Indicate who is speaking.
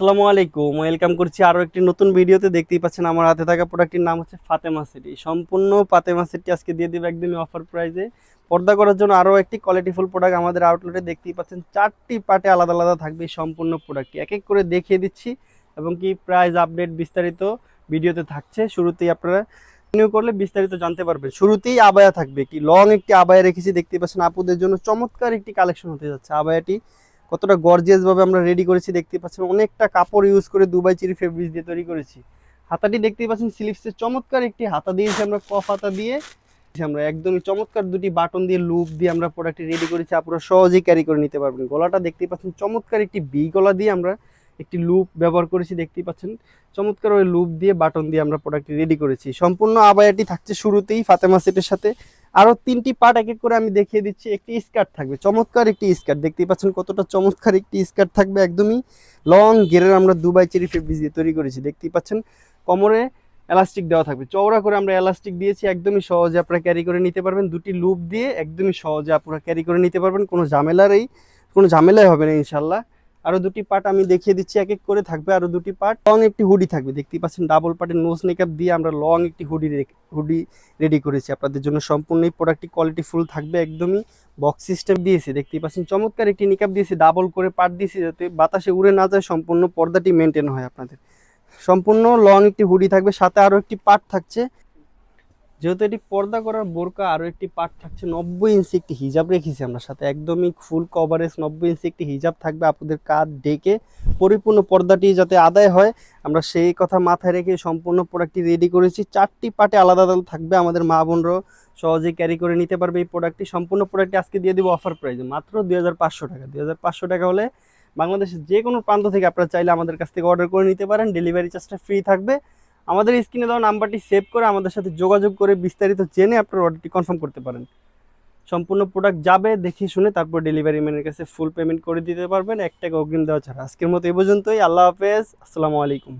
Speaker 1: আসসালামু আলাইকুম। ওয়েলকাম করছি আরও একটি নতুন ভিডিওতে। দেখতেই পাচ্ছেন আমার হাতে থাকা প্রোডাক্টটির নাম হচ্ছে ফাতেমা সিটি। সম্পূর্ণ ফাতেমা সিটি আজকে দিয়ে দেবে একদমই অফার প্রাইসে পর্দা করার জন্য আরও একটি কোয়ালিটিফুল প্রোডাক্ট আমাদের আউটলেটে দেখতেই পাচ্ছেন। চারটি পার্টে আলাদা আলাদা থাকবে এই সম্পূর্ণ প্রোডাক্টটি এক এক করে দেখিয়ে দিচ্ছি এবং কি প্রাইস আপডেট বিস্তারিত ভিডিওতে থাকছে। শুরুতেই আপনারা কন্টিনিউ করলে বিস্তারিত জানতে পারবেন। শুরুতেই আবায়া থাকবে কি? লং একটি আবায়া রেখেছি। দেখতে পাচ্ছেন, আপুদের জন্য চমৎকার একটি কালেকশন হতে যাচ্ছে। আবায়াটি কতটা গর্জিয়াস ভাবে আমরা রেডি করেছি দেখতে পাচ্ছেন। অনেকটা কাপড় ইউজ করে দুবাই চিরি ফেব্রিক দিয়ে তৈরি করেছি। হাতাটি দেখতেই পাচ্ছেন স্লিপসের চমৎকার একটি হাতা দিয়েছি আমরা কফ হাতা দিয়ে আমরা একদমই চমৎকার দুটি বাটন দিয়ে লুপ দিয়ে আমরা প্রোডাক্টটি রেডি করেছি। আপনারা সহজেই ক্যারি করে নিতে পারবেন। গলাটা দেখতেই পাচ্ছেন, চমৎকার একটি বি গলা দিয়ে আমরা একটি লুপ ব্যবহার করেছি, দেখতেই পাচ্ছেন। চমৎকার ওই লুপ দিয়ে বাটন দিয়ে আমরা প্রোডাক্টটি রেডি করেছি। সম্পূর্ণ আবায়াটি থাকছে শুরুতেই ফাতেমা সেটের সাথে। আরও তিনটি পার্ট এক এক করে আমি দেখিয়ে দিচ্ছি। একটি স্কার্ট থাকবে, চমৎকার একটি স্কার্ট দেখতেই পাচ্ছেন কতটা চমৎকার একটি স্কার্ট থাকবে একদমই। লং গেরের আমরা দুবাই চেরি ফেব্রিক দিয়ে তৈরি করেছি, দেখতেই পাচ্ছেন। কোমরে এলাস্টিক দেওয়া থাকবে। চওড়া করে আমরা এলাস্টিক দিয়েছি, একদমই সহজে আপনারা ক্যারি করে নিতে পারবেন। দুটি লুপ দিয়ে একদমই সহজে আপনারা ক্যারি করে নিতে পারবেন। কোনো ঝামেলারই কোনো ঝামেলাই হবে না ইনশাল্লাহ। আরও দুটি পার্ট আমি দেখিয়ে দিচ্ছি, এক এক করে থাকবে আরও দুটি পার্ট। লং একটি হুডি থাকবে দেখতে পাচ্ছেন ডাবল পার্টের নোজ মেকআপ দিয়ে আমরা লং একটি হুডি হুডি রেডি করেছি। আপনাদের জন্য সম্পূর্ণ এই প্রোডাক্টটি কোয়ালিটি ফুল থাকবে একদমই বক্স সিস্টেম দিয়েছি, দেখতেই পাচ্ছেন চমৎকার একটি নিকাপ দিয়েছি ডাবল করে পার্ট দিয়েছি যাতে বাতাসে উড়ে না যায়, সম্পূর্ণ পর্দাটি মেনটেন হয় আপনাদের। সম্পূর্ণ লং একটি হুডি থাকবে, সাথে আরও একটি পার্ট থাকছে। যেহেতু এটি পর্দা করার বোরকা, আরও একটি পার্ট থাকছে নব্বই ইঞ্চি একটি হিজাব রেখেছি আমরা সাথে। একদমই ফুল কভারেজ নব্বই ইঞ্চি একটি হিজাব থাকবে আপনাদের কাজ ডেকে পরিপূর্ণ পর্দাটি যাতে আদায় হয়। আমরা সেই কথা মাথায় রেখে সম্পূর্ণ প্রোডাক্টটি রেডি করেছি। চারটি পার্টে আলাদা আলাদা থাকবে আমাদের মা বোনরাও সহজেই ক্যারি করে নিতে পারবে এই প্রোডাক্টটি সম্পূর্ণ প্রোডাক্টটি আজকে দিয়ে দেবো অফার প্রাইসে মাত্র দুই হাজার পাঁচশো টাকা। দুই হাজার পাঁচশো টাকা হলে বাংলাদেশের যে কোনো প্রান্ত থেকে আপনারা চাইলে আমাদের কাছ থেকে অর্ডার করে নিতে পারেন। ডেলিভারি চার্জটা ফ্রি থাকবে। আমাদের স্ক্রিনে দেওয়া নাম্বারটি সেভ করে আমাদের সাথে যোগাযোগ করে বিস্তারিত জেনে আপনার অর্ডারটি কনফার্ম করতে পারেন। সম্পূর্ণ প্রোডাক্ট যাবে, দেখে শুনে তারপর ডেলিভারি ম্যানের কাছে ফুল পেমেন্ট করে দিতে পারবেন। এক টাকা অগ্রিম দেওয়া ছাড়া। আজকের মতো এই পর্যন্তই। আল্লাহ হাফেজ। আসসালামু আলাইকুম।